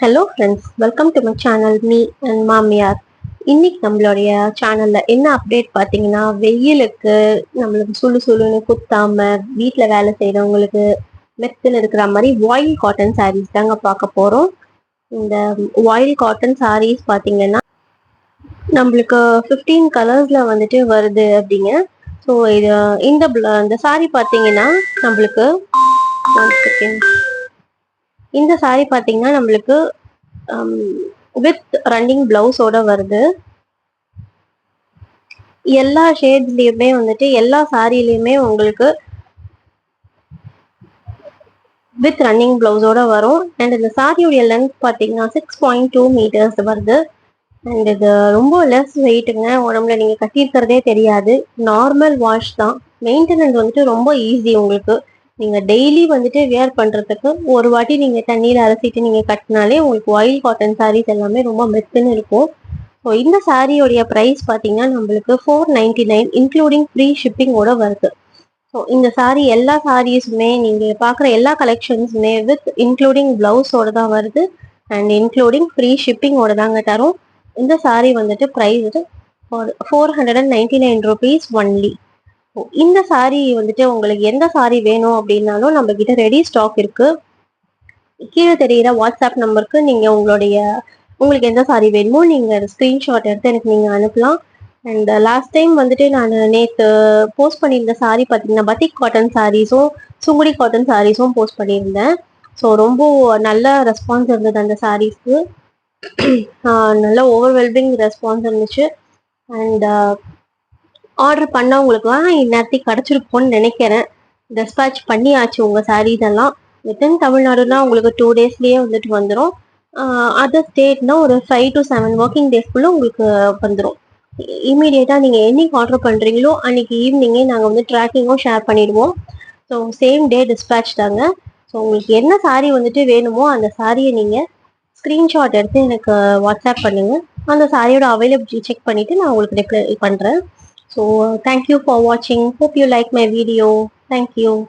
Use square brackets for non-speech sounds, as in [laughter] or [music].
Hello friends welcome to my channel me and மாமியார். இன்னைக்கு நம்மளுடைய சேனல்ல என்ன அப்டேட் பார்த்தீங்கன்னா வெயிலுக்கு நம்மளுக்கு சுழு சுளுன்னு குத்தாம வீட்டில் வேலை செய்கிறவங்களுக்கு மெத்துன்னு இருக்கிற மாதிரி வாயில் காட்டன் சாரீஸ் தாங்க பார்க்க போகிறோம் இந்த வாயில் காட்டன் சாரீஸ் பார்த்தீங்கன்னா நம்மளுக்கு ஃபிஃப்டீன் கலர்ஸில் வந்துட்டு வருது அப்படிங்க. ஸோ இது இந்த இந்த சாரி பார்த்தீங்கன்னா நம்மளுக்கு ஒன் செகண்ட் இந்த சாரி பார்த்தீங்கன்னா நம்மளுக்கு வித் ரன்னிங் பிளவுஸோட வருது. எல்லா ஷேட்ஸ்லயுமே வந்துட்டு எல்லா சாரிலையுமே உங்களுக்கு வித் ரன்னிங் பிளவுஸோட வரும். அண்ட் இந்த சாரியுடைய லென்த் பார்த்தீங்கன்னா சிக்ஸ் பாயிண்ட் டூ மீட்டர்ஸ் வருது. அண்ட் இது ரொம்ப லெஸ் வெயிட்டுங்க உடம்புல நீங்கள் கட்டியிருக்கிறதே தெரியாது. நார்மல் வாஷ் தான். மெயின்டெனன்ஸ் வந்துட்டு ரொம்ப ஈஸி உங்களுக்கு. நீங்கள் டெய்லி வந்துட்டு வியர் பண்ணுறதுக்கு ஒரு வாட்டி நீங்கள் தண்ணியில் அலசிட்டு நீங்கள் கட்டினாலே உங்களுக்கு ஒயில் காட்டன் சாரீஸ் எல்லாமே ரொம்ப மெத்துன்னு இருக்கும். ஸோ இந்த சாரியோடைய ப்ரைஸ் பார்த்தீங்கன்னா நம்மளுக்கு four ninety nine including free ஷிப்பிங்கோட வருது. ஸோ இந்த சாரி எல்லா சாரீஸுமே நீங்கள் பார்க்குற எல்லா கலெக்ஷன்ஸுமே வித் இன்க்ளூடிங் ப்ளவுஸோட தான் வருது. அண்ட் இன்க்ளூடிங் ஃப்ரீ ஷிப்பிங்கோட தாங்க தரும். இந்த சாரி வந்துட்டு price four hundred and ninety nine rupees only இந்த சாரி வந்துட்டு உங்களுக்கு எந்த சாரி வேணும் அப்படின்னாலும் நம்ம கிட்ட ரெடி ஸ்டாக் இருக்கு. கீழே தெரிகிற வாட்ஸ்அப் நம்பருக்கு நீங்க உங்களுடைய உங்களுக்கு எந்த சாரி வேணுமோ நீங்க ஸ்கிரீன்ஷாட் எடுத்து எனக்கு நீங்க அனுப்பலாம். அண்ட் லாஸ்ட் டைம் வந்துட்டு நான் நேற்று போஸ்ட் பண்ணியிருந்த சாரி பார்த்தீங்கன்னா பத்திக் காட்டன் சாரீஸும் சுங்குடி காட்டன் சாரீஸும் போஸ்ட் பண்ணியிருந்தேன். ஸோ ரொம்ப நல்ல ரெஸ்பான்ஸ் இருந்தது அந்த சாரீஸ்க்கு [clears throat] நல்ல ஓவர்வெல்மிங் ரெஸ்பான்ஸ் இருந்துச்சு. அண்ட் ஆர்டர் பண்ணவங்களுக்குலாம் இந்நேரத்துக்கு கிடச்சிருப்போம்னு நினைக்கிறேன். டெஸ்பேச் பண்ணியாச்சு உங்கள் சாரீ இதெல்லாம். வித்தின் தமிழ்நாடுனா உங்களுக்கு டூ டேஸ்லேயே வந்துட்டு வந்துடும் அதர் ஸ்டேட்னா ஒரு ஃபைவ் டு செவன் ஒர்க்கிங் டேஸ்க்குள்ளே உங்களுக்கு வந்துடும் இமீடியட்டாக நீங்கள் என்னைக்கு ஆர்டர் பண்ணுறீங்களோ அன்னைக்கு ஈவினிங்கே நாங்கள் வந்து ட்ராக்கிங்கும் ஷேர் பண்ணிடுவோம். ஸோ சேம் டே டிஸ்பேச் தாங்க. ஸோ உங்களுக்கு என்ன சாரீ வந்துட்டு வேணுமோ அந்த சாரியை நீங்கள் ஸ்க்ரீன்ஷாட் எடுத்து எனக்கு வாட்ஸ்அப் பண்ணுங்கள் அந்த சாரியோட அவைலபிலிட்டி செக் பண்ணிவிட்டு நான் உங்களுக்கு ரிப்ளை பண்ணுறேன் So uh, thank you for watching. Hope you like my video. Thank you.